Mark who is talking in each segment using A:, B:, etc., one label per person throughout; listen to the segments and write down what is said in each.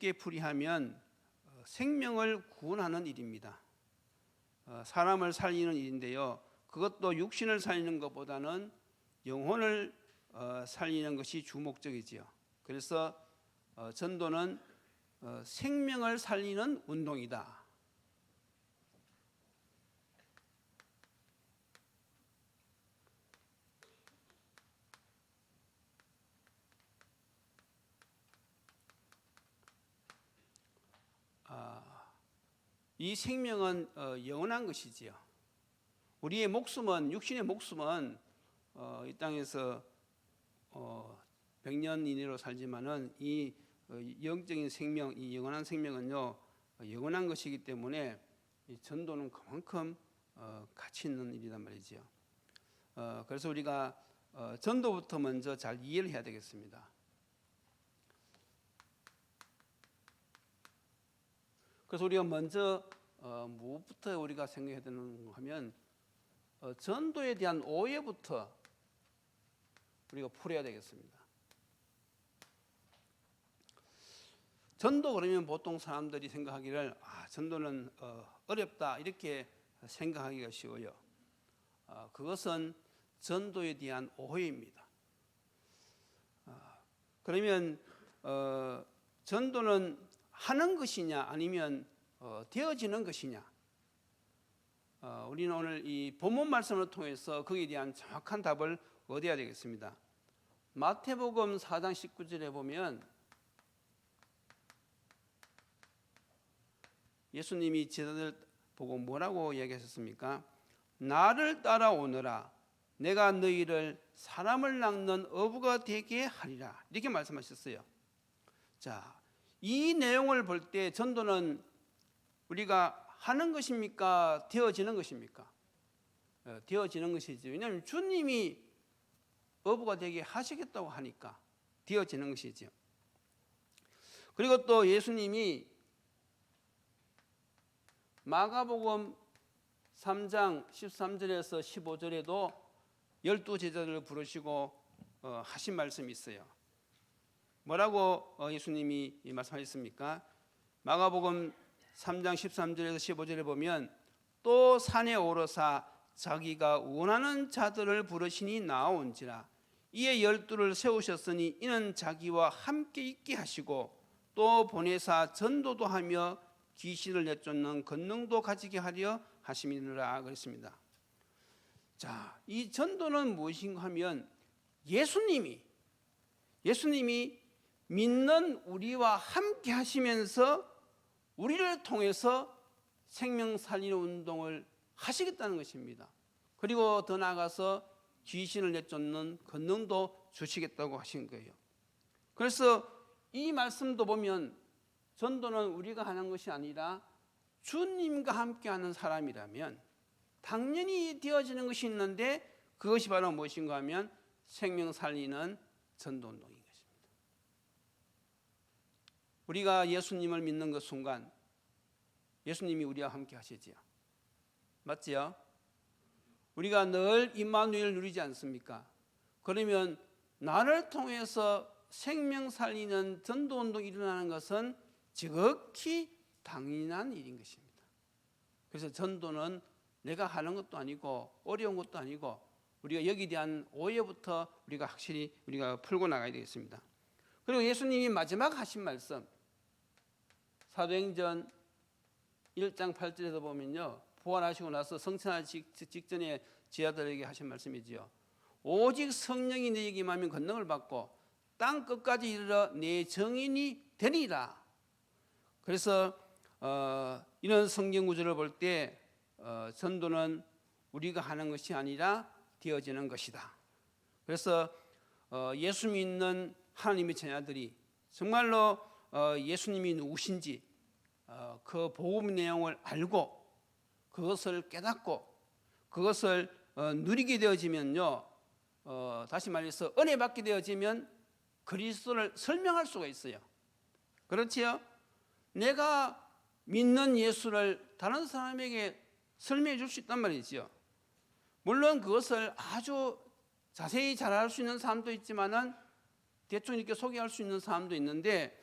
A: 쉽게 풀이하면 어, 생명을 구원하는 일입니다. 어, 사람을 살리는 일인데요. 그것도 육신을 살리는 것보다는 영혼을 어, 살리는 것이 주목적이지요. 그래서 어, 전도는 어, 생명을 살리는 운동이다. 아, 이 생명은 어, 영원한 것이지요. 우리의 목숨은 육신의 목숨은 어, 이 땅에서 어, 100년 이내로 살지만은 이 어, 영적인 생명, 이 영원한 생명은요 어, 영원한 것이기 때문에 이 전도는 그만큼 어, 가치 있는 일이란 말이지요. 어, 그래서 우리가 어, 전도부터 먼저 잘 이해를 해야 되겠습니다. 그래서 우리가 먼저 어, 무엇부터 우리가 생각해야 되는 하면 어, 전도에 대한 오해부터 우리가 풀어야 되겠습니다. 전도 그러면 보통 사람들이 생각하기를 아, 전도는 어, 어렵다 이렇게 생각하기가 쉬워요. 어, 그것은 전도에 대한 오해입니다. 어, 그러면 어, 전도는 하는 것이냐 아니면 어, 되어지는 것이냐? 어, 우리는 오늘 이 본문 말씀을 통해서 거기에 대한 정확한 답을 얻어야 되겠습니다. 마태복음 4장 19절에 보면 예수님이 제자들 보고 뭐라고 얘기하셨습니까? 나를 따라오너라. 내가 너희를 사람을 낚는 어부가 되게 하리라. 이렇게 말씀하셨어요. 자, 이 내용을 볼 때 전도는 우리가 하는 것입니까? 되어지는 것입니까? 어, 되어지는 것이죠. 왜냐하면 주님이 어부가 되게 하시겠다고 하니까 되어지는 것이죠. 그리고 또 예수님이 마가복음 3장 13절에서 15절에도 열두 제자들을 부르시고 어, 하신 말씀이 있어요. 뭐라고 어, 예수님이 말씀하셨습니까? 마가복음 3장 13절에서 15절에 보면 또 산에 오르사 자기가 원하는 자들을 부르시니 나온지라 이에 열두를 세우셨으니 이는 자기와 함께 있게 하시고 또 보내사 전도도 하며 귀신을 내쫓는 권능도 가지게 하려 하심이니라 그랬습니다. 자, 이 전도는 무엇인가 하면 예수님이 예수님이 믿는 우리와 함께 하시면서 우리를 통해서 생명 살리는 운동을 하시겠다는 것입니다. 그리고 더 나아가서 귀신을 내쫓는 권능도 주시겠다고 하신 거예요. 그래서 이 말씀도 보면 전도는 우리가 하는 것이 아니라 주님과 함께 하는 사람이라면 당연히 되어지는 것이 있는데 그것이 바로 무엇인가 하면 생명 살리는 전도 운동인 것입니다. 우리가 예수님을 믿는 그 순간 예수님이 우리와 함께 하시지요. 맞지요? 우리가 늘 임마누엘 누리지 않습니까? 그러면 나를 통해서 생명 살리는 전도 운동이 일어나는 것은 지극히 당연한 일인 것입니다. 그래서 전도는 내가 하는 것도 아니고 어려운 것도 아니고 우리가 여기에 대한 오해부터 우리가 확실히 우리가 풀고 나가야 되겠습니다. 그리고 예수님이 마지막 하신 말씀 사도행전 1장 8절에서 보면요. 부활하시고 나서 성천하기 직전에 제자들에게 하신 말씀이지요. 오직 성령이 너에게 임하면 권능을 받고 땅 끝까지 이르러 내 정인이 되리라. 그래서 어, 이런 성경 구절을 볼때 어, 전도는 우리가 하는 것이 아니라 되어지는 것이다. 그래서 어, 예수 믿는 하나님의 자녀들이 정말로 어, 예수님이 누구신지 어, 그 복음 내용을 알고 그것을 깨닫고 그것을 어, 누리게 되어지면요. 어, 다시 말해서 은혜 받게 되어지면 그리스도를 설명할 수가 있어요. 그렇지요? 내가 믿는 예수를 다른 사람에게 설명해 줄 수 있단 말이지요. 물론 그것을 아주 자세히 잘 알 수 있는 사람도 있지만은 대충 이렇게 소개할 수 있는 사람도 있는데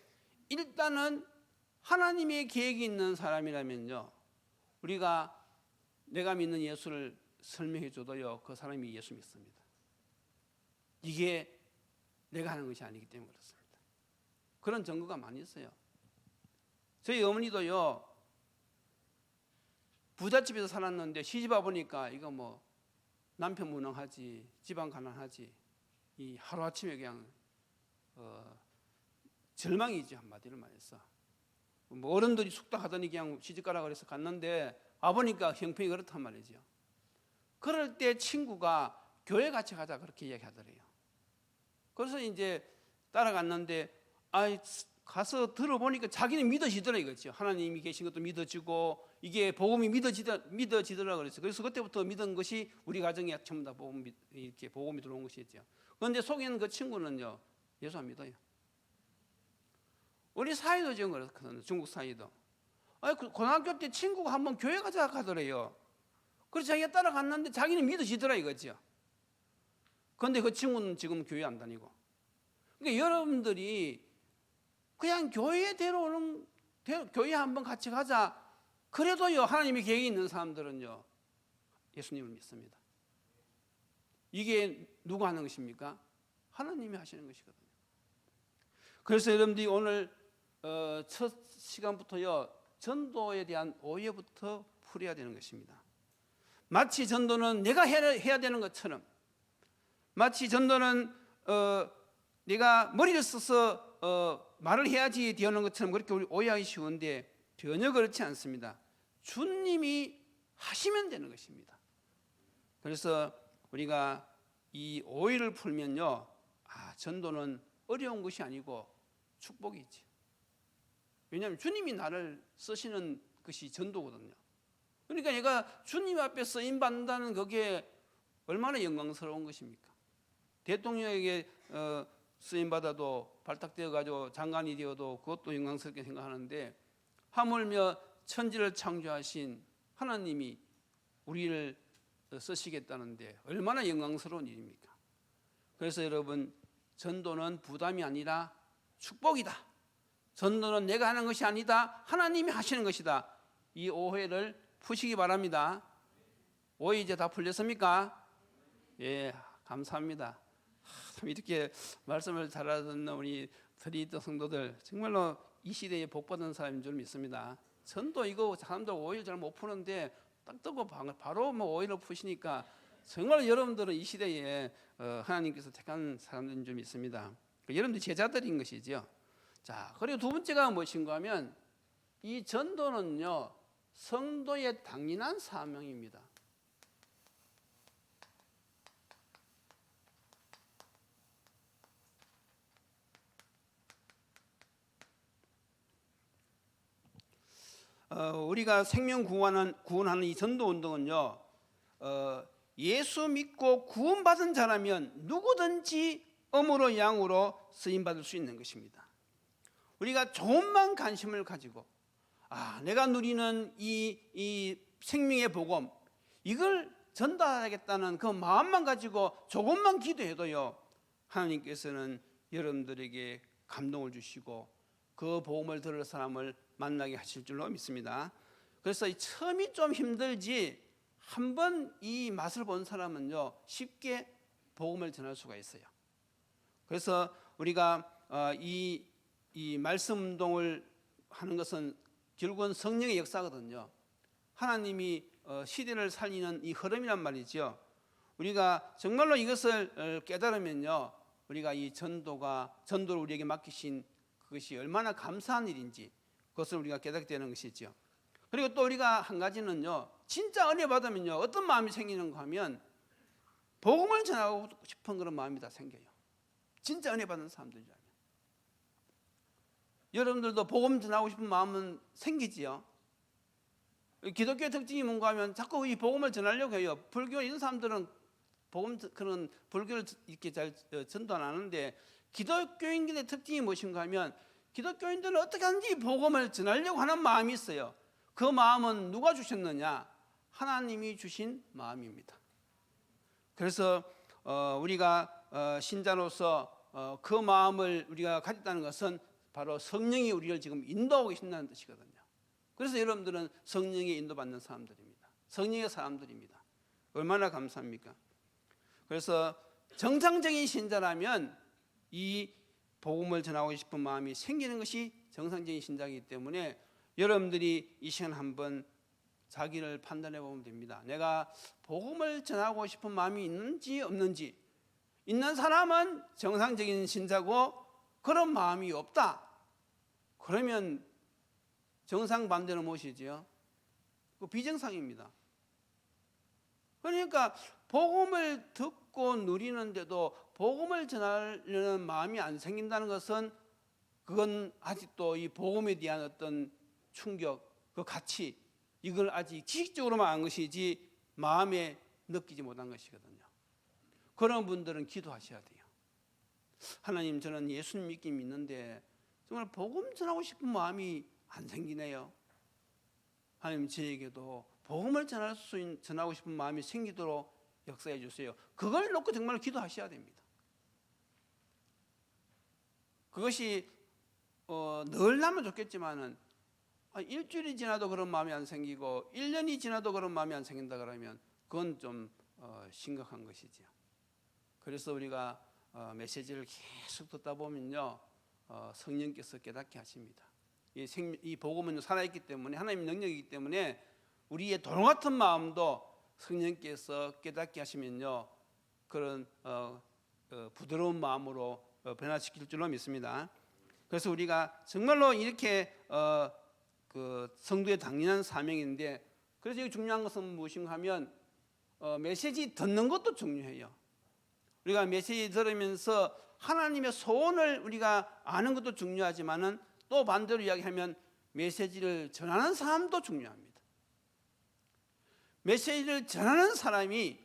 A: 일단은 하나님의 계획이 있는 사람이라면요. 우리가 내가 믿는 예수를 설명해 줘도요. 그 사람이 예수 믿습니다. 이게 내가 하는 것이 아니기 때문에 그렇습니다. 그런 증거가 많이 있어요. 저희 어머니도요. 부잣집에서 살았는데 시집 와 보니까 이거 뭐 남편 무능하지, 집안 가난하지, 이 하루 아침에 그냥 어, 절망이지 한마디로 말해서 뭐 어른들이 숙닥하더니 그냥 시집가라 그래서 갔는데 와 보니까 형편이 그렇단 말이죠. 그럴 때 친구가 교회 같이 가자 그렇게 이야기하더래요. 그래서 이제 따라갔는데 아 가서 들어보니까 자기는 믿어지더라 이거죠. 하나님이 계신 것도 믿어지고 이게 복음이 믿어지더 믿어지더라 그랬어요. 그래서 그때부터 믿은 것이 우리 가정에 전부 다 복음 믿- 이렇게 복음이 들어온 것이죠. 그런데 속에는 그 친구는요 예수 안 믿어요. 우리 사이도 지금 그렇거든요. 중국 사이도. 아니 그 고등학교 때 친구가 한 번 교회 가자 하더래요. 그래서 자기가 따라갔는데 자기는 믿어지더라 이거죠. 그런데 그 친구는 지금 교회 안 다니고. 그러니까 여러분들이 그냥 교회에 데려오는 데- 교회 한번 같이 가자. 그래도요 하나님의 계획이 있는 사람들은요 예수님을 믿습니다. 이게 누가 하는 것입니까? 하나님이 하시는 것이거든요. 그래서 여러분들이 오늘 어, 첫 시간부터요 전도에 대한 오해부터 풀어야 되는 것입니다. 마치 전도는 내가 해야, 되는 것처럼 마치 전도는 어, 내가 머리를 써서 어, 말을 해야지 되는 것처럼 그렇게 오해하기 쉬운데 전혀 그렇지 않습니다. 주님이 하시면 되는 것입니다. 그래서 우리가 이 오해를 풀면요, 아 전도는 어려운 것이 아니고 축복이지. 왜냐하면 주님이 나를 쓰시는 것이 전도거든요. 그러니까 내가 주님 앞에 쓰임 받는다는 그게 얼마나 영광스러운 것입니까? 대통령에게 어, 쓰임 받아도 발탁되어 가지고 장관이 되어도 그것도 영광스럽게 생각하는데 하물며 천지를 창조하신 하나님이 우리를 쓰시겠다는데 얼마나 영광스러운 일입니까? 그래서 여러분 전도는 부담이 아니라 축복이다. 전도는 내가 하는 것이 아니다. 하나님이 하시는 것이다. 이 오해를 푸시기 바랍니다. 오해 이제 다 풀렸습니까? 예, 감사합니다. 하, 참 이렇게 말씀을 잘 알아듣는 우리 트리트 성도들 정말로 이 시대에 복 받은 사람인 줄 믿습니다. 전도 이거 사람들 오해를 잘 못 푸는데 딱 뜨고 바- 바로 뭐 오해를 푸시니까 정말 여러분들은 이 시대에 어, 하나님께서 택한 사람들인 줄 믿습니다. 그 여러분들 제자들인 것이죠. 자, 그리고 두 번째가 무엇인가 하면 이 전도는요 성도의 당연한 사명입니다. 어, 우리가 생명 구원하는, 구원하는 이 전도 운동은요, 어, 예수 믿고 구원받은 자라면 누구든지 음으로 양으로 쓰임 받을 수 있는 것입니다. 우리가 조금만 관심을 가지고 아, 내가 누리는 이, 이 생명의 복음 이걸 전달하겠다는 그 마음만 가지고 조금만 기도해도요 하나님께서는 여러분들에게 감동을 주시고 그 복음을 들을 사람을 만나게 하실 줄로 믿습니다. 그래서 이 처음이 좀 힘들지 한 번 이 맛을 본 사람은요 쉽게 복음을 전할 수가 있어요. 그래서 우리가 어, 이, 이 말씀 운동을 하는 것은 결국은 성령의 역사거든요. 하나님이 어, 시대를 살리는 이 흐름이란 말이죠. 우리가 정말로 이것을 어, 깨달으면요, 우리가 이 전도가 전도를 우리에게 맡기신 그것이 얼마나 감사한 일인지 그것을 우리가 깨닫게 되는 것이죠. 그리고 또 우리가 한 가지는요, 진짜 은혜 받으면요, 어떤 마음이 생기는가 하면 복음을 전하고 싶은 그런 마음이 다 생겨요. 진짜 은혜 받는 사람들이라면. 여러분들도 복음 전하고 싶은 마음은 생기지요. 기독교의 특징이 뭔가 하면 자꾸 이 복음을 전하려고 해요. 불교 이런 사람들은 복음 그런 불교를 이렇게 잘 어, 전도 안 하는데 기독교인들의 특징이 무엇인가 하면 기독교인들은 어떻게 하든지 복음을 전하려고 하는 마음이 있어요. 그 마음은 누가 주셨느냐? 하나님이 주신 마음입니다. 그래서 어, 우리가 어, 신자로서 어, 그 마음을 우리가 가졌다는 것은 바로 성령이 우리를 지금 인도하고 계신다는 뜻이거든요. 그래서 여러분들은 성령에 인도받는 사람들입니다. 성령의 사람들입니다. 얼마나 감사합니까? 그래서 정상적인 신자라면 이 복음을 전하고 싶은 마음이 생기는 것이 정상적인 신자이기 때문에 여러분들이 이 시간 한번 자기를 판단해 보면 됩니다. 내가 복음을 전하고 싶은 마음이 있는지 없는지 있는 사람은 정상적인 신자고 그런 마음이 없다. 그러면 정상 반대로 무엇이지요? 그 비정상입니다. 그러니까 복음을 듣고 누리는데도 복음을 전하려는 마음이 안 생긴다는 것은 그건 아직도 이 복음에 대한 어떤 충격, 그 가치 이걸 아직 지식적으로만 안 것이지 마음에 느끼지 못한 것이거든요. 그런 분들은 기도하셔야 돼요. 하나님 저는 예수님 믿긴 믿는데 정말 복음 전하고 싶은 마음이 안 생기네요. 하나님 저에게도 복음을 전할 수 있는, 전하고 싶은 마음이 생기도록 역사해 주세요. 그걸 놓고 정말 기도하셔야 됩니다. 그것이 어, 늘 나면 좋겠지만은 아, 일주일이 지나도 그런 마음이 안 생기고 1년이 지나도 그런 마음이 안 생긴다 그러면 그건 좀 어, 심각한 것이죠. 그래서 우리가 어, 메시지를 계속 듣다 보면요 어, 성령께서 깨닫게 하십니다. 이, 생, 이 복음은 살아있기 때문에 하나님 능력이기 때문에 우리의 돌 같은 마음도 성령께서 깨닫게 하시면요 그런 어, 어, 부드러운 마음으로 어, 변화시킬 줄로 믿습니다. 그래서 우리가 정말로 이렇게 어, 그 성도의 당연한 사명인데 그래서 여기 중요한 것은 무엇인가 하면 어, 메시지 듣는 것도 중요해요. 우리가 메시지 들으면서 하나님의 소원을 우리가 아는 것도 중요하지만은 또 반대로 이야기하면 메시지를 전하는 사람도 중요합니다. 메시지를 전하는 사람이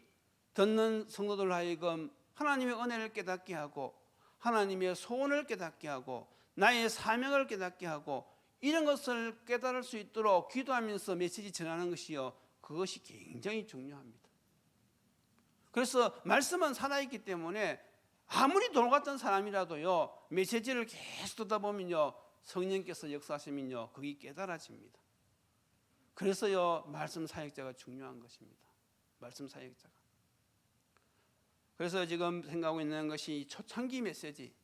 A: 듣는 성도들 하여금 하나님의 은혜를 깨닫게 하고 하나님의 소원을 깨닫게 하고 나의 사명을 깨닫게 하고 이런 것을 깨달을 수 있도록 기도하면서 메시지 전하는 것이요 그것이 굉장히 중요합니다. 그래서 말씀은 살아있기 때문에 아무리 돌 같은 사람이라도요 메시지를 계속 듣다 보면요 성령께서 역사하시면요 그게 깨달아집니다. 그래서요 말씀 사역자가 중요한 것입니다. 말씀 사역자가. 그래서 지금 생각하고 있는 것이 초창기 메시지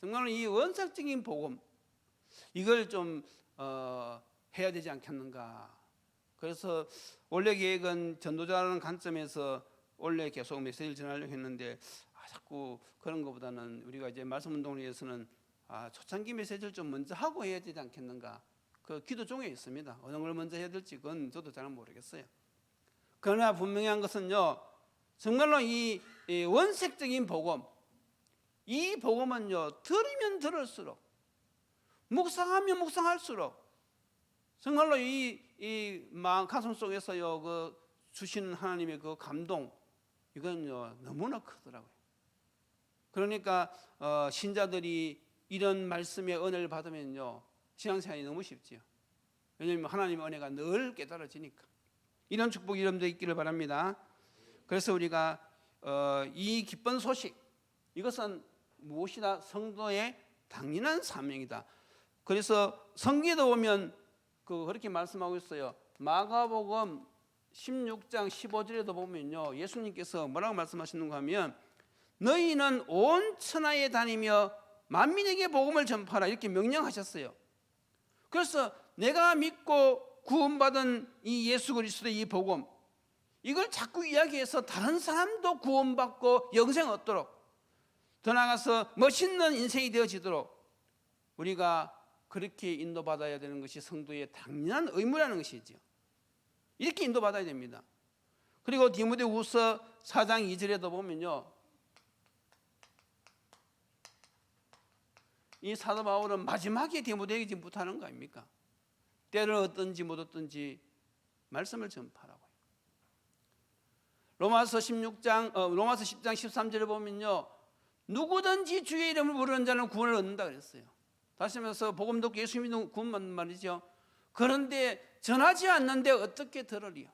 A: 정말로 이 원칙적인 복음 이걸 좀 어, 해야 되지 않겠는가. 그래서 원래 계획은 전도자라는 관점에서 원래 계속 메시지를 전하려고 했는데 아, 자꾸 그런 것보다는 우리가 이제 말씀 운동을 위해서는 아, 초창기 메시지를 좀 먼저 하고 해야 되지 않겠는가. 그 기도 중에 있습니다. 어느 걸 먼저 해야 될지 그건 저도 잘 모르겠어요. 그러나 분명한 것은요. 정말로 이, 이 원색적인 복음, 이 복음은요 들으면 들을수록 묵상하면 묵상할수록 정말로 이, 이 마음 가슴 속에서요 그 주시는 하나님의 그 감동 이건요 너무나 크더라고요. 그러니까 어, 신자들이 이런 말씀의 은혜를 받으면요 신앙생활이 너무 쉽지요. 왜냐하면 하나님의 은혜가 늘 깨달아지니까 이런 축복이 여러분들 있기를 바랍니다. 그래서 우리가 어, 이 기쁜 소식 이것은 무엇이다 성도의 당연한 사명이다. 그래서 성경에도 보면 그 그렇게 말씀하고 있어요. 마가복음 16장 15절에도 보면요. 예수님께서 뭐라고 말씀하시는가 하면 너희는 온 천하에 다니며 만민에게 복음을 전파라 이렇게 명령하셨어요. 그래서 내가 믿고 구원받은 이 예수 그리스도의 이 복음 이걸 자꾸 이야기해서 다른 사람도 구원받고 영생 얻도록 더 나아가서 멋있는 인생이 되어지도록 우리가 그렇게 인도받아야 되는 것이 성도의 당연한 의무라는 것이죠. 이렇게 인도받아야 됩니다. 그리고 디모데후서 4장 2절에도 보면요. 이 사도 바울은 마지막에 디모데에게 부탁하는 거 아닙니까? 때를 얻든지 못 얻든지 말씀을 전파라고요. 로마서 16장 어, 로마서 10장 13절에 보면요. 누구든지 주의 이름을 부르는 자는 구원을 얻는다 그랬어요. 다시 하면서 복음 듣고 예수 믿는 구원 받는 말이죠. 그런데 전하지 않는데 어떻게 들으리요?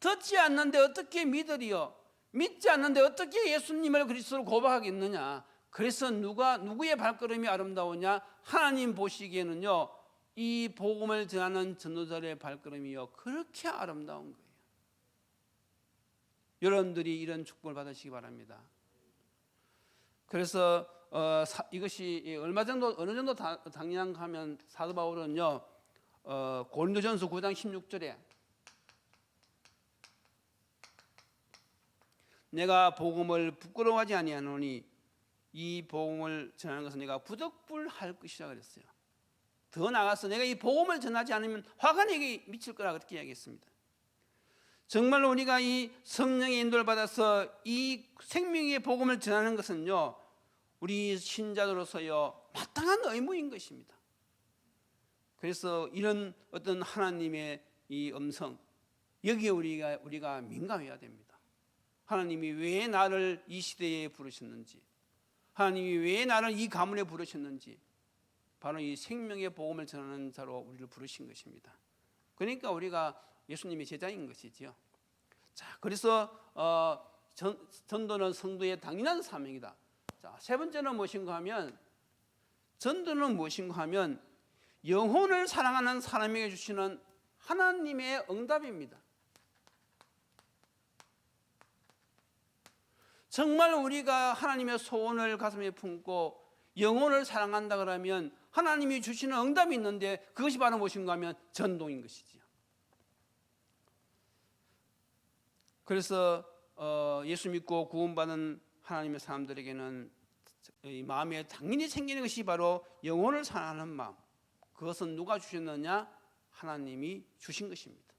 A: 듣지 않는데 어떻게 믿으리요? 믿지 않는데 어떻게 예수님을 그리스도로 고백하겠느냐? 그래서 누가 누구의 발걸음이 아름다우냐? 하나님 보시기에는요. 이 복음을 전하는 전도자의 발걸음이요. 그렇게 아름다운 거예요. 여러분들이 이런 축복을 받으시기 바랍니다. 그래서 어, 사, 이것이 얼마 정도 어느 정도 다, 당연하면 사도 바울은요. 어, 고린도전서 9장 16절에 내가 복음을 부끄러워하지 아니하노니 이 복음을 전하는 것은 내가 부덕불할 것이라 그랬어요. 더 나아가서 내가 이 복음을 전하지 않으면 화가 내게 미칠 거라 그렇게 이야기했습니다. 정말로 우리가 이 성령의 인도를 받아서 이 생명의 복음을 전하는 것은요, 우리 신자들로서요 마땅한 의무인 것입니다. 그래서 이런 어떤 하나님의 이 음성 여기에 우리가 우리가 민감해야 됩니다. 하나님이 왜 나를 이 시대에 부르셨는지, 하나님이 왜 나를 이 가문에 부르셨는지, 바로 이 생명의 복음을 전하는 자로 우리를 부르신 것입니다. 그러니까 우리가 예수님의 제자인 것이지요. 자, 그래서 어, 전, 전도는 성도의 당연한 사명이다. 자, 세 번째는 무엇인가 하면 전도는 무엇인가 하면 영혼을 사랑하는 사람에게 주시는 하나님의 응답입니다. 정말 우리가 하나님의 소원을 가슴에 품고 영혼을 사랑한다 그러면 하나님이 주시는 응답이 있는데 그것이 바로 무엇인가 하면 전도인 것이지요. 그래서 어, 예수 믿고 구원받은 하나님의 사람들에게는 이 마음에 당연히 생기는 것이 바로 영혼을 사랑하는 마음. 그것은 누가 주셨느냐? 하나님이 주신 것입니다.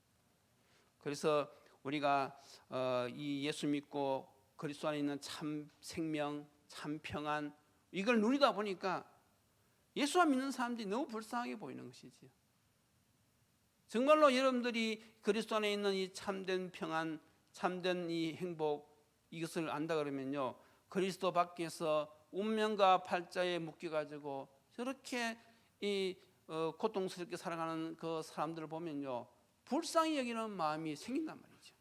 A: 그래서 우리가 어, 이 예수 믿고 그리스도 안에 있는 참 생명, 참 평안 이걸 누리다 보니까 예수만 믿는 사람들이 너무 불쌍하게 보이는 것이지요. 정말로 여러분들이 그리스도 안에 있는 이 참된 평안, 참된 이 행복 이것을 안다 그러면요. 그리스도 밖에서 운명과 팔자에 묶여 가지고 저렇게 이 어, 고통스럽게 살아가는 그 사람들을 보면요. 불쌍히 여기는 마음이 생긴단 말이죠.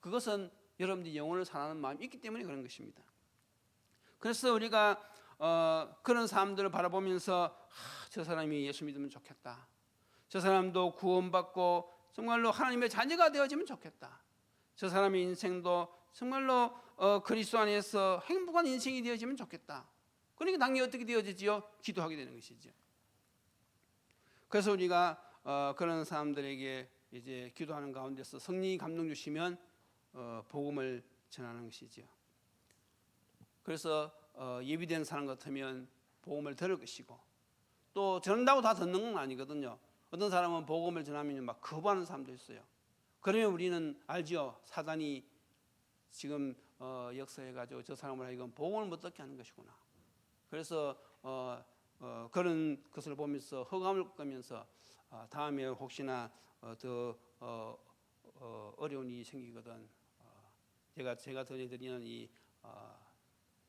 A: 그것은 여러분들이 영혼을 사랑하는 마음이 있기 때문에 그런 것입니다. 그래서 우리가 어, 그런 사람들을 바라보면서 아, 저 사람이 예수 믿으면 좋겠다. 저 사람도 구원받고 정말로 하나님의 자녀가 되어지면 좋겠다. 저 사람의 인생도 정말로 어, 그리스도 안에서 행복한 인생이 되어지면 좋겠다. 그러니까 당연히 어떻게 되어지지요? 기도하게 되는 것이죠. 그래서 우리가 어, 그런 사람들에게 이제 기도하는 가운데서 성령이 감동 주시면 어, 복음을 전하는 것이죠. 그래서 어, 예비된 사람 같으면 복음을 들을 것이고 또 전한다고 다 듣는 건 아니거든요. 어떤 사람은 복음을 전하면 막 거부하는 사람도 있어요. 그러면 우리는 알지요. 사단이 지금 어, 역사해 가지고 저 사람을 하여금 복음을 못 듣게 하는 것이구나. 그래서 어, 어, 그런 것을 보면서 허감을 끄면서 어, 다음에 혹시나 어, 더 어, 어, 어려운 일이 생기거든 어, 제가 제가 전해드리는 이 어,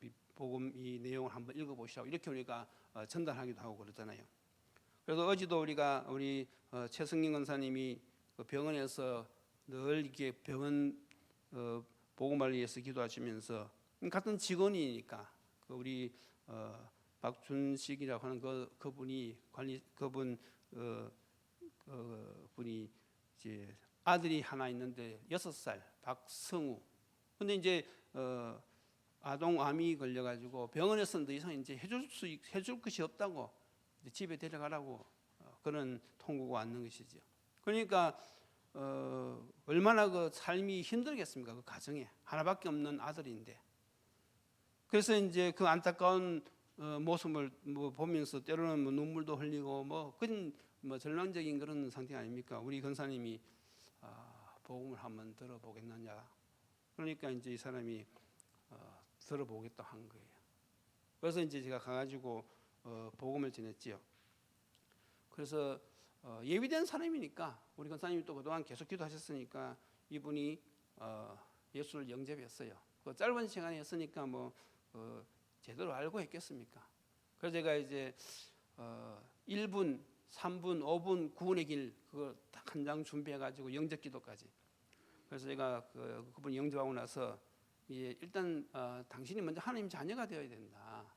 A: 이 복음 이 내용을 한번 읽어보시라고 이렇게 우리가 어, 전달하기도 하고 그러잖아요. 그래서 어제도 우리가 우리 어, 최승민 권사님이 그 병원에서 늘 이렇게 병원 어, 복음을 위해서 기도하시면서 같은 직원이니까 그 우리 어, 박준식이라고 하는 그 그분이 관리 그분 어, 어, 분이 이제 아들이 하나 있는데 여섯 살 박성우. 근데 이제 어, 아동 암이 걸려가지고 병원에서는 더 이상 이제 해줄 수 있- 해줄 것이 없다고 집에 데려가라고 어, 그런 통보가 왔는 것이죠. 그러니까 어, 얼마나 그 삶이 힘들겠습니까? 그 가정에 하나밖에 없는 아들인데. 그래서 이제 그 안타까운 어, 모습을 뭐 보면서 때로는 뭐 눈물도 흘리고 뭐 그런 뭐 절망적인 그런 상태 아닙니까? 우리 권사님이 아, 복음을 한번 들어보겠느냐. 그러니까 이제 이 사람이 어, 들어보겠다 한 거예요. 그래서 이제 제가 가가지고 어, 복음을 전했지요. 그래서 어, 예비된 사람이니까 우리 권사님이 또 그동안 계속 기도하셨으니까 이분이 어, 예수를 영접했어요. 그 짧은 시간에 했으니까 뭐 어, 제대로 알고 했겠습니까? 그래서 제가 이제 어, 1분, 3분, 5분 구원의 길 그거 딱 한 장 준비해 가지고 영접 기도까지. 그래서 제가 그, 그분 영접하고 나서 이제 일단 어, 당신이 먼저 하나님 자녀가 되어야 된다.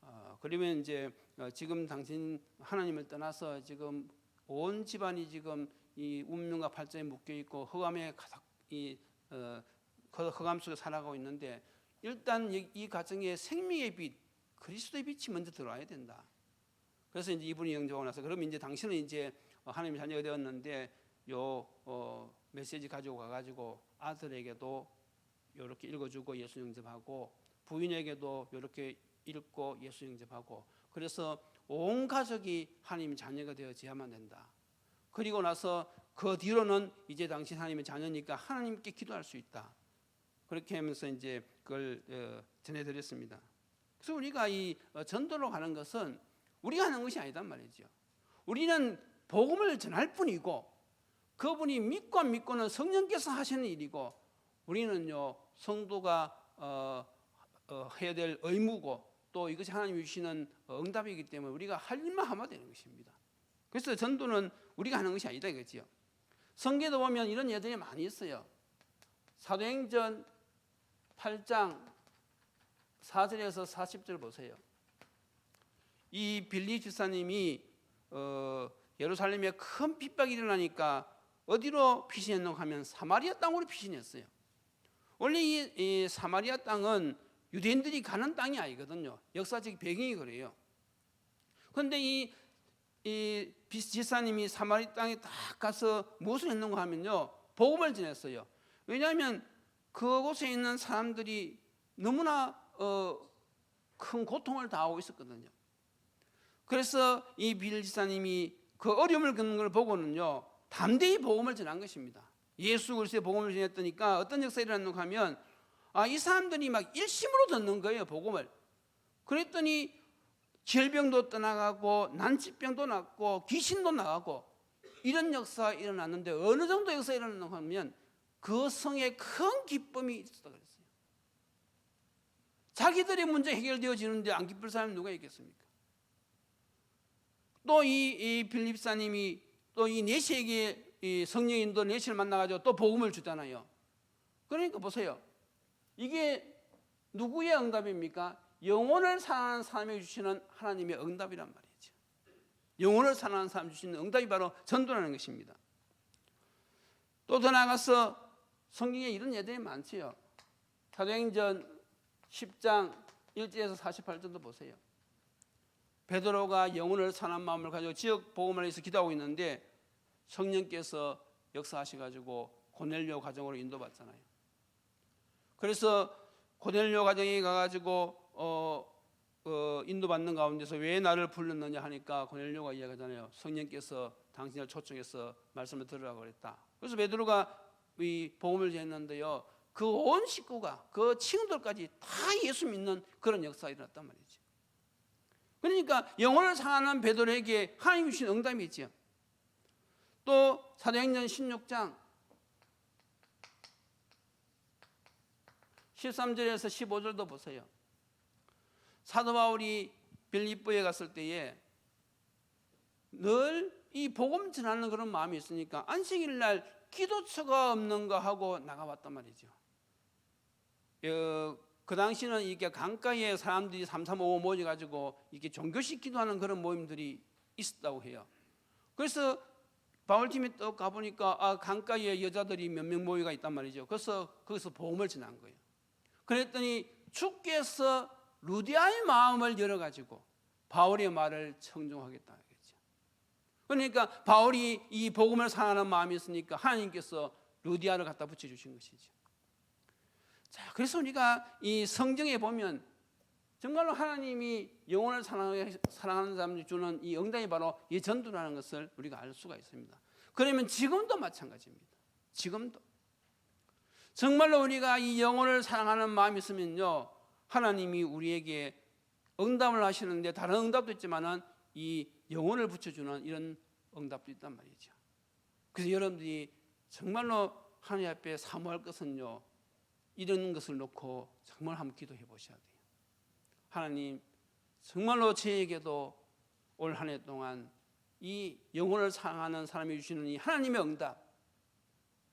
A: 어, 그러면 이제 어, 지금 당신 하나님을 떠나서 지금 온 집안이 지금 이 운명과 발전에 묶여 있고 허감에 가득 이 어, 그 허감 속에 살아가고 있는데 일단 이, 이 가정에 생명의 빛 그리스도의 빛이 먼저 들어와야 된다. 그래서 이제 이분이 영접하고 나서 그러면 이제 당신은 이제 어, 하나님의 자녀가 되었는데 요 어, 메시지 가지고 가가지고 아들에게도 이렇게 읽어주고 예수 영접하고 부인에게도 이렇게 읽고 예수 영접하고 그래서 온 가족이 하나님의 자녀가 되어져야만 된다. 그리고 나서 그 뒤로는 이제 당신 하나님의 자녀니까 하나님께 기도할 수 있다. 그렇게 하면서 이제 그걸 어, 전해드렸습니다. 그래서 우리가 이 어, 전도로 가는 것은 우리가 하는 것이 아니단 말이죠. 우리는 복음을 전할 뿐이고 그분이 믿고 안 믿고는 성령께서 하시는 일이고 우리는요 성도가 어, 어, 해야 될 의무고 또 이것이 하나님이 주시는 응답이기 때문에 우리가 할 일만 하면 되는 것입니다. 그래서 전도는 우리가 하는 것이 아니다 이거지요. 성경에도 보면 이런 예들이 많이 있어요. 사도행전 8장 4절에서 40절 보세요. 이 빌리 집사님이 어, 예루살렘에 큰 핍박이 일어나니까 어디로 피신했는가 하면 사마리아 땅으로 피신했어요. 원래 이, 이 사마리아 땅은 유대인들이 가는 땅이 아니거든요. 역사적 배경이 그래요. 그런데 이, 이 집사님이 사마리 땅에 딱 가서 무엇을 했는가 하면요. 복음을 전했어요. 왜냐하면 그곳에 있는 사람들이 너무나 어, 큰 고통을 당하고 있었거든요. 그래서 이 빌 지사님이 그 어려움을 겪는 걸 보고는요 담대히 복음을 전한 것입니다. 예수 그리스도의 복음을 전했더니까 어떤 역사가 일어났는가 하면 아, 이 사람들이 막 일심으로 듣는 거예요 복음을. 그랬더니 질병도 떠나가고 난치병도 낫고 귀신도 나가고 이런 역사가 일어났는데 어느 정도 역사가 일어났는가 하면 그 성에 큰 기쁨이 있었다 그랬어요. 자기들의 문제 해결되어지는데 안 기쁠 사람이 누가 있겠습니까? 또이 이 빌립사님이 또이 네시에게 이 성령인도 네시를 만나가지고 또 복음을 주잖아요. 그러니까 보세요. 이게 누구의 응답입니까? 영혼을 사랑하는 사람에게 주시는 하나님의 응답이란 말이죠. 영혼을 사랑하는 사람 주시는 응답이 바로 전도라는 것입니다. 또 더 나아가서 성경에 이런 예들이 많지요. 사도행전 10장 1절에서 48절도 보세요. 베드로가 영혼을 사는 마음을 가지고 지역 위해서 기도하고 있는데 성령께서 역사하셔 가지고 고넬료 가정으로 인도받잖아요. 그래서 고넬료 가정에 가가지고 어, 어, 인도받는 가운데서 왜 나를 불렀느냐 하니까 고넬료가 이야기하잖아요. 성령께서 당신을 초청해서 말씀을 들으라고 그랬다. 그래서 베드로가 이 복음을 전했는데요. 그 온 식구가 그 친구들까지 다 예수 믿는 그런 역사가 일어났단 말이죠. 그러니까 영혼을 상하는 베드로에게 하나님 주신 응답이 있죠. 또 사도행전 16장 13절에서 15절도 보세요. 사도 바울이 빌립보에 갔을 때에 늘 이 복음 전하는 그런 마음이 있으니까 안식일 날 기도처가 없는가 하고 나가봤단 말이죠. 어, 그 당시는 이게 강가에 사람들이 삼삼오오 모여가지고 이렇게 종교식 기도하는 그런 모임들이 있었다고 해요. 그래서 바울팀이 또 가보니까 아, 강가에 여자들이 몇 명 모여가 있단 말이죠. 그래서 거기서 복음을 전한 거예요. 그랬더니 주께서 루디아의 마음을 열어가지고 바울의 말을 청종하겠다. 그러니까 바울이 이 복음을 사랑하는 마음이 있으니까 하나님께서 루디아를 갖다 붙여주신 것이죠. 자, 그래서 우리가 이 성경에 보면 정말로 하나님이 영혼을 사랑하는 사람을 주는 이 응답이 바로 이 전도라는 것을 우리가 알 수가 있습니다. 그러면 지금도 마찬가지입니다. 지금도. 정말로 우리가 이 영혼을 사랑하는 마음이 있으면요. 하나님이 우리에게 응답을 하시는데 다른 응답도 있지만은 이 영혼을 붙여주는 이런 응답도 있단 말이죠. 그래서 여러분들이 정말로 하나님 앞에 사모할 것은요. 이런 것을 놓고 정말 한번 기도해 보셔야 돼요. 하나님, 정말로 저에게도 올 한 해 동안 이 영혼을 사랑하는 사람이 주시는 이 하나님의 응답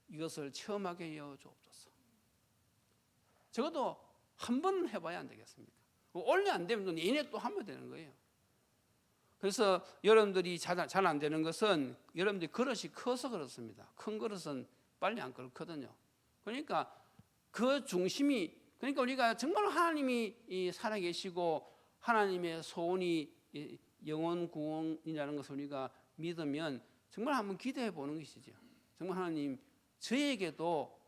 A: 이것을 체험하게 하여 주옵소서. 적어도 한 번 해봐야 안 되겠습니까? 원래 안 되면 또 내년에 또 하면 되는 거예요. 그래서 여러분들이 잘 안 되는 것은 여러분들이 그릇이 커서 그렇습니다. 큰 그릇은 빨리 안 끓거든요. 그러니까 그 중심이 그러니까 우리가 정말 하나님이 이 살아계시고 하나님의 소원이 이 영원 구원이라는 것을 우리가 믿으면 정말 한번 기대해 보는 것이죠. 정말 하나님 저에게도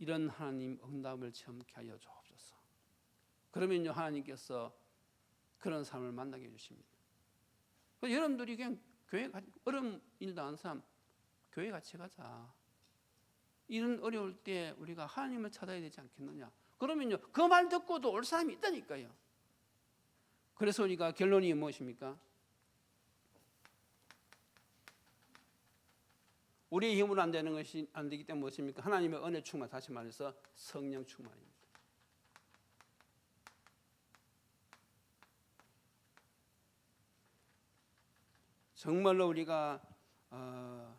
A: 이런 하나님 응답을 체험케 하여 주옵소서. 그러면요 하나님께서 그런 삶을 만나게 해주십니다. 여러분들이 그냥 교회 가 어려움 일 당한 사람 교회 같이 가자. 이런 어려울 때 우리가 하나님을 찾아야 되지 않겠느냐? 그러면요 그 말 듣고도 올 사람이 있다니까요. 그래서 우리가 결론이 무엇입니까? 우리의 힘으로 안 되는 것이 안 되기 때문에 무엇입니까? 하나님의 은혜 충만 다시 말해서 성령 충만입니다. 정말로 우리가 어,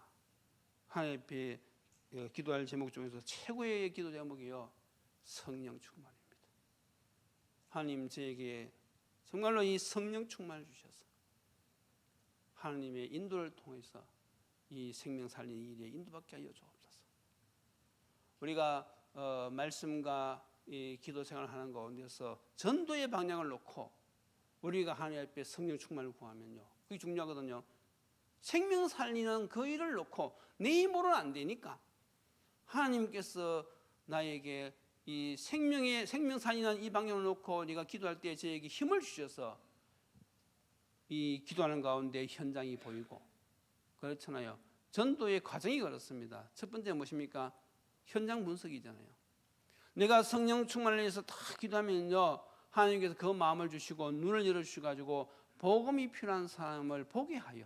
A: 하나님 앞에 어, 기도할 제목 중에서 최고의 기도 제목이요 성령 충만입니다. 하나님 저에게 정말로 이 성령 충만을 주셔서 하나님의 인도를 통해서 이 생명 살리는 일에 인도받게 하여 주옵소서. 우리가 어, 말씀과 이 기도 생활을 하는 가운데서 전도의 방향을 놓고 우리가 하나님 앞에 성령 충만을 구하면요. 그게 중요하거든요. 생명 살리는 그 일을 놓고 내 힘으로는 안 되니까 하나님께서 나에게 이 생명의 생명 살리는 이 방향을 놓고 네가 기도할 때 저에게 힘을 주셔서 이 기도하는 가운데 현장이 보이고 그렇잖아요. 전도의 과정이 그렇습니다. 첫 번째 무엇입니까? 현장 분석이잖아요. 내가 성령 충만을 위해서 다 기도하면요. 하나님께서 그 마음을 주시고 눈을 열어 주셔 가지고 복음이 필요한 사람을 보게 하여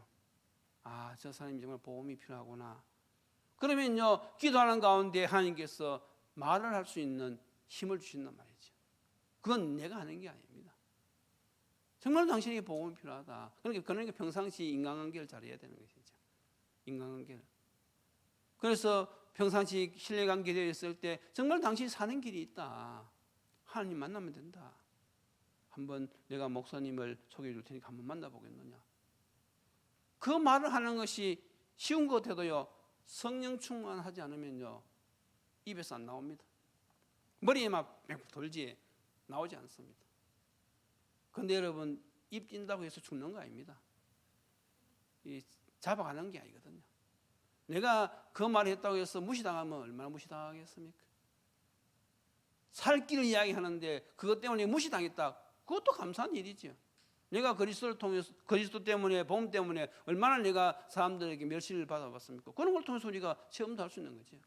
A: 아, 저 사람이 정말 복음이 필요하구나. 그러면요. 기도하는 가운데 하나님께서 말을 할 수 있는 힘을 주신단 말이죠. 그건 내가 하는 게 아닙니다. 정말 당신에게 복음이 필요하다. 그러니까 그러니까 평상시 인간관계를 잘해야 되는 것이죠. 인간관계를. 그래서 평상시 신뢰관계 되어 있을 때 정말 당신이 사는 길이 있다. 하나님 만나면 된다. 한번 내가 목사님을 소개해 줄 테니까 한번 만나보겠느냐. 그 말을 하는 것이 쉬운 것 같아도요. 성령 충만하지 않으면요. 입에서 안 나옵니다. 머리에 막 돌지 나오지 않습니다. 근데 여러분 입 뛴다고 해서 죽는 거 아닙니다. 이 잡아가는 게 아니거든요. 내가 그 말을 했다고 해서 무시당하면 얼마나 무시당하겠습니까? 살 길을 이야기하는데 그것 때문에 무시당했다. 그것도 감사한 일이죠. 내가 그리스도를 통해서 그리스도 때문에 복음 때문에 얼마나 내가 사람들에게 멸시를 받아봤습니까? 그런 걸 통해서 우리가 체험도 할 수 있는 거죠.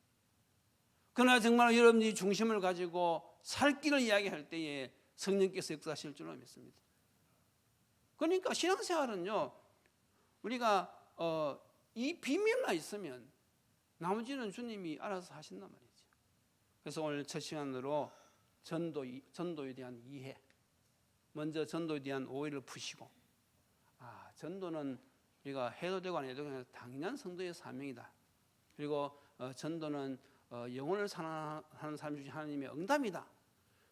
A: 그러나 정말 여러분이 중심을 가지고 살 길을 이야기할 때에 성령께서 역사하실 줄로 믿습니다. 그러니까 신앙생활은요, 우리가 어, 이 비밀만 있으면 나머지는 주님이 알아서 하신단 말이죠. 그래서 오늘 첫 시간으로 전도 전도에 대한 이해, 먼저 전도에 대한 오해를 푸시고, 아 전도는 우리가 해도 되고 안 해도 되고 당연한 성도의 사명이다. 그리고 어, 전도는 어, 영혼을 사랑하는 사람 중에 하나님의 응답이다.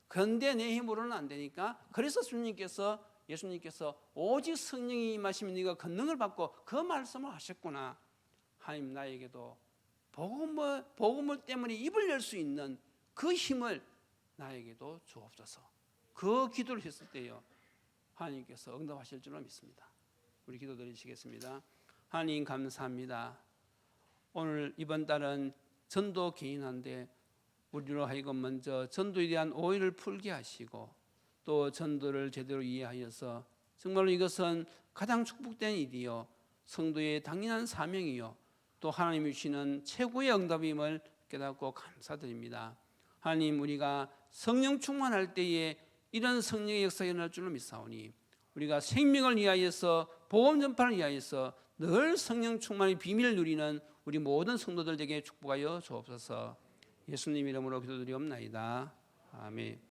A: 그런데 내 힘으로는 안 되니까 그래서 주님께서 예수님께서 오직 성령이 임하시면 네가 권능을 받고 그 말씀을 하셨구나. 하나님 나에게도 복음을 복음을 때문에 입을 열 수 있는 그 힘을 나에게도 주옵소서. 그 기도를 했을 때요. 하나님께서 응답하실 줄로 믿습니다. 우리 기도 드리시겠습니다. 하나님 감사합니다. 오늘 이번 달은 전도 개인한데 우리로 하여금 먼저 전도에 대한 오해를 풀게 하시고 또 전도를 제대로 이해하여서 정말로 이것은 가장 축복된 일이요 성도의 당연한 사명이요 또 하나님이 주시는 최고의 응답임을 깨닫고 감사드립니다. 하나님 우리가 성령 충만할 때에 이런 성령의 역사가 일어날 줄로 믿사오니 우리가 생명을 위하여서 복음 전파를 위하여서 늘 성령 충만의 비밀을 누리는 우리 모든 성도들에게 축복하여 주옵소서. 예수님 이름으로 기도드리옵나이다. 아멘.